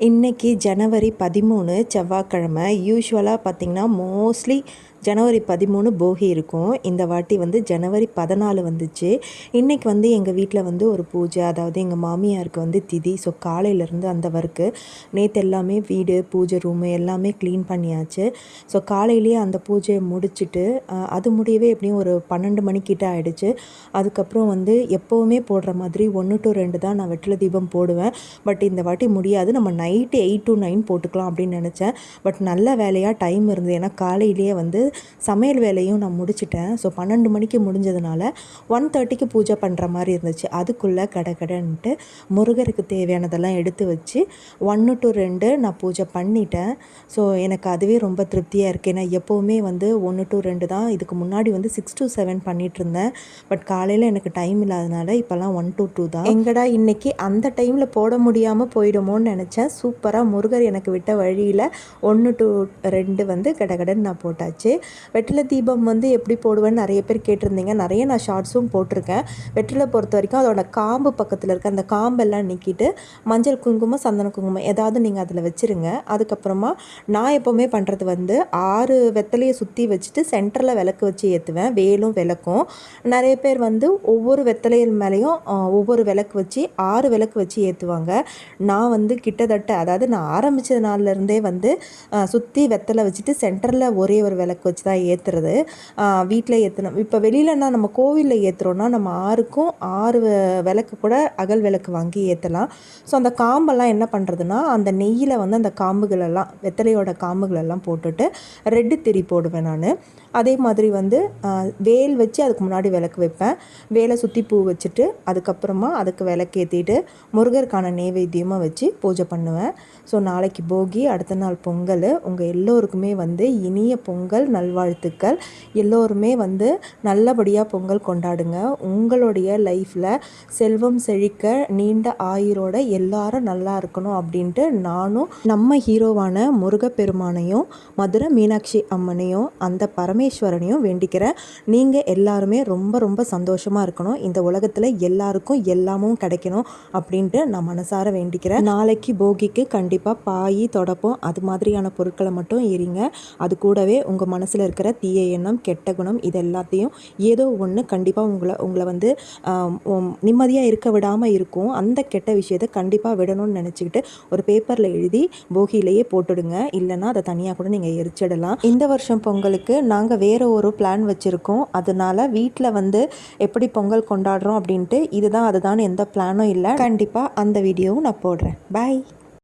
இன்றைக்கி ஜனவரி பதிமூணு செவ்வாய்க்கிழமை யூஸ்வலாக பார்த்திங்கன்னா மோஸ்ட்லி ஜனவரி பதிமூணு போகி இருக்கும். இந்த வாட்டி வந்து ஜனவரி பதினாலு வந்துச்சு. இன்றைக்கி வந்து எங்கள் வீட்டில் வந்து ஒரு பூஜை அதாவது எங்கள் மாமியாருக்கு வந்து திதி. ஸோ காலையிலேருந்து அந்த ஒர்க்கு நேற்று எல்லாமே வீடு பூஜை ரூமு எல்லாமே க்ளீன் பண்ணியாச்சு. ஸோ காலையிலேயே அந்த பூஜையை முடிச்சுட்டு அது முடியவே எப்படியும் ஒரு பன்னெண்டு மணிக்கிட்ட ஆகிடுச்சு அதுக்கப்புறம் வந்து எப்போவுமே போடுற மாதிரி ஒன்று டு ரெண்டு தான் நான் வெற்றில தீபம் போடுவேன். பட் இந்த வாட்டி முடியாது. நம்ம நைட்டு எயிட் டு நைன் போட்டுக்கலாம் அப்படின்னு நினச்சேன். பட் நல்ல வேலையாக டைம் இருந்தது. ஏன்னா காலையிலேயே வந்து சமையல் வேலையும் நான் முடிச்சிட்டேன். ஸோ பன்னெண்டு மணிக்கு முடிஞ்சதுனால ஒன் தேர்ட்டிக்கு பூஜை பண்ணுற மாதிரி இருந்துச்சு. அதுக்குள்ளே கடை கடைன்ட்டு முருகருக்கு தேவையானதெல்லாம் எடுத்து வச்சு ஒன்று டு ரெண்டு நான் பூஜை பண்ணிட்டேன். ஸோ எனக்கு அதுவே ரொம்ப திருப்தியாக இருக்குது ஏன்னா எப்போவுமே வந்து ஒன்று டு ரெண்டு தான் இதுக்கு முன்னாடி வந்து சிக்ஸ் டு செவன் பண்ணிகிட்டு இருந்தேன். பட் காலையில் எனக்கு டைம் இல்லாதனால இப்போல்லாம் ஒன் டு டூ தான். எங்கடா இன்றைக்கி அந்த டைமில் போட முடியாமல் போயிடுமோன்னு நினச்சேன். சூப்பராக முருகர் எனக்கு விட்ட வழியில் ஒன்று டு ரெண்டு வந்து கடகடன்னு நான் போட்டாச்சு. வெற்றிலை தீபம் வந்து எப்படி போடுவேன்னு நிறைய பேர் கேட்டிருந்தீங்க. நிறைய நான் ஷார்ட்ஸும் போட்டிருக்கேன். வெற்றிலை பொறுத்த வரைக்கும் அதோட காம்பு பக்கத்தில் இருக்க அந்த காம்பெல்லாம் நீக்கிட்டு மஞ்சள் குங்குமம் சந்தன குங்குமம் ஏதாவது நீங்கள் அதில் வச்சுருங்க. அதுக்கப்புறமா நான் எப்போவுமே பண்ணுறது வந்து ஆறு வெத்தலையை சுற்றி வச்சுட்டு சென்டரில் விளக்கு வச்சு ஏற்றுவேன் வேலும் விளக்கும். நிறைய பேர் வந்து ஒவ்வொரு வெத்தலையில் மேலேயும் ஒவ்வொரு விளக்கு வச்சு ஆறு விளக்கு வச்சு ஏற்றுவாங்க நான் வந்து கிட்டத்தட்ட அதாவது நான் ஆரம்பித்த நாள்லேருந்தே வந்து சுற்றி வெத்தலை வச்சுட்டு சென்டரில் ஒரே ஒரு விளக்கு வச்சு தான் ஏற்றுறது வீட்டில் ஏற்றணும் இப்போ வெளியிலன்னா நம்ம கோவிலில் ஏற்றுறோன்னா நம்ம ஆறுக்கும் ஆறு விளக்கு கூட அகல் விளக்கு வாங்கி ஏற்றலாம் ஸோ அந்த காம்பெல்லாம் என்ன பண்ணுறதுன்னா அந்த நெய்யில் வந்து அந்த காம்புகளெல்லாம் வெத்தலையோட காம்புகளெல்லாம் போட்டுட்டு ரெட்டு திரி போடுவேன் நான். அதே மாதிரி வந்து வேல் வச்சு அதுக்கு முன்னாடி விளக்கு வைப்பேன். வேலை சுற்றி பூ வச்சுட்டு அதுக்கப்புறமா அதுக்கு விளக்கு ஏற்றிட்டு முருகருக்கான நெய்வேத்தியமாக வச்சு பூஜை பண்ணுவேன். ஸோ நாளைக்கு போகி அடுத்த நாள் பொங்கல் உங்கள் எல்லோருக்குமே வந்து இனிய பொங்கல் நல்வாழ்த்துக்கள். எல்லோருமே வந்து நல்லபடியாக பொங்கல் கொண்டாடுங்க. உங்களுடைய லைஃப்பில் செல்வம் செழிக்க நீண்ட ஆயுரோட எல்லாரும் நல்லா இருக்கணும் அப்படின்ட்டு நானும் நம்ம ஹீரோவான முருகப்பெருமானையும் மதுரை மீனாட்சி அம்மனையும் அந்த பரமேஸ்வரனையும் வேண்டிக்கிறேன். நீங்கள் எல்லாருமே ரொம்ப ரொம்ப சந்தோஷமாக இருக்கணும். இந்த உலகத்தில் எல்லாருக்கும் எல்லாமும் கிடைக்கணும் அப்படின்ட்டு நான் மனசார வேண்டிக்கிறேன். நாளைக்கு போகிக்கு கண்டிப்பாக பாய் தொடப்போம் அது மாதிரியான பொருட்களை மட்டும் எரிங்க. அது கூடவே உங்கள் மனசு மனசில் இருக்கிற தீய எண்ணம் கெட்ட குணம் இது எல்லாத்தையும் ஏதோ ஒன்று கண்டிப்பாக உங்களை உங்களை வந்து நிம்மதியாக இருக்க விடாமல் இருக்கும். அந்த கெட்ட விஷயத்தை கண்டிப்பாக விடணும்னு நினச்சிக்கிட்டு ஒரு பேப்பரில் எழுதி போகியிலேயே போட்டுடுங்க. இல்லைன்னா அதை தனியாக கூட நீங்கள் எரிச்சிடலாம். இந்த வருஷம் பொங்கலுக்கு நாங்கள் வேறு ஒரு பிளான் வச்சுருக்கோம். அதனால் வீட்டில் வந்து எப்படி பொங்கல் கொண்டாடுறோம் அப்படின்ட்டு இதுதான் அதுதான் எந்த பிளானும் இல்லை. கண்டிப்பாக அந்த வீடியோவும் நான் போடுறேன். பாய்